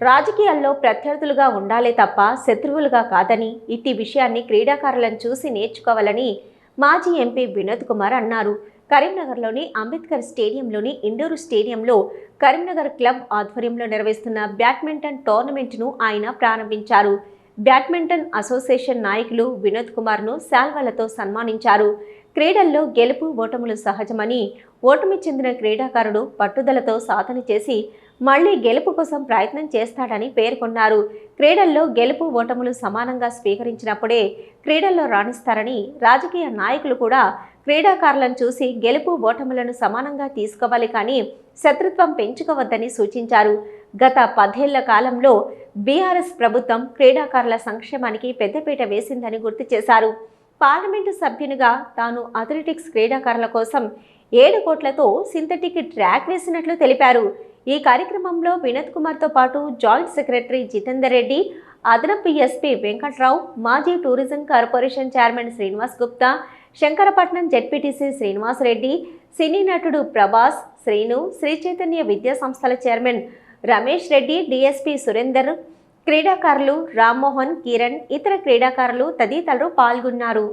రాజకీయాల్లో ప్రత్యర్థులుగా ఉండాలే తప్ప శత్రువులుగా కాదని ఇట్టి విషయాన్ని క్రీడాకారులను చూసి నేర్చుకోవాలని మాజీ ఎంపీ వినోద్ కుమార్ అన్నారు. కరీంనగర్లోని అంబేద్కర్ స్టేడియంలోని ఇండోర్ స్టేడియంలో కరీంనగర్ క్లబ్ ఆధ్వర్యంలో నిర్వహిస్తున్న బ్యాడ్మింటన్ టోర్నమెంట్ను ఆయన ప్రారంభించారు. బ్యాడ్మింటన్ అసోసియేషన్ నాయకులు వినోద్ కుమార్ను శాల్వాలతో సన్మానించారు. క్రీడల్లో గెలుపు ఓటములు సహజమని ఓటమి చెందిన క్రీడాకారుడు పట్టుదలతో సాధన చేసి మళ్ళీ గెలుపు కోసం ప్రయత్నం చేస్తాడని పేర్కొన్నారు. క్రీడల్లో గెలుపు ఓటములు సమానంగా స్వీకరించినప్పుడే క్రీడల్లో రాణిస్తారని రాజకీయ నాయకులు కూడా క్రీడాకారులను చూసి గెలుపు ఓటములను సమానంగా తీసుకోవాలి కానీ శత్రుత్వం పెంచుకోవద్దని సూచించారు. గత పదేళ్ళ కాలంలో బీఆర్ఎస్ ప్రభుత్వం క్రీడాకారుల సంక్షేమానికి పెద్దపీట వేసిందని గుర్తు చేశారు. పార్లమెంటు సభ్యునిగా తాను అథ్లెటిక్స్ క్రీడాకారుల కోసం ఏడు కోట్లతో సింథటిక్ ట్రాక్ వేసినట్లు తెలిపారు. ఈ కార్యక్రమంలో వినోద్ కుమార్తో పాటు జాయింట్ సెక్రటరీ జితేందర్ రెడ్డి అదనపు ఎస్పీ వెంకట్రావు మాజీ tourism corporation chairman Srinivas Gupta Shankarapatnam ZPTC Srinivas Reddy cine నటుడు ప్రభాస్ శ్రీను శ్రీ చైతన్య విద్యా సంస్థల చైర్మన్ రమేష్ రెడ్డి డిఎస్పీ సురేందర్ క్రీడాకారులు రామ్మోహన్ కిరణ్ ఇతర క్రీడాకారులు తదితరులు పాల్గొన్నారు.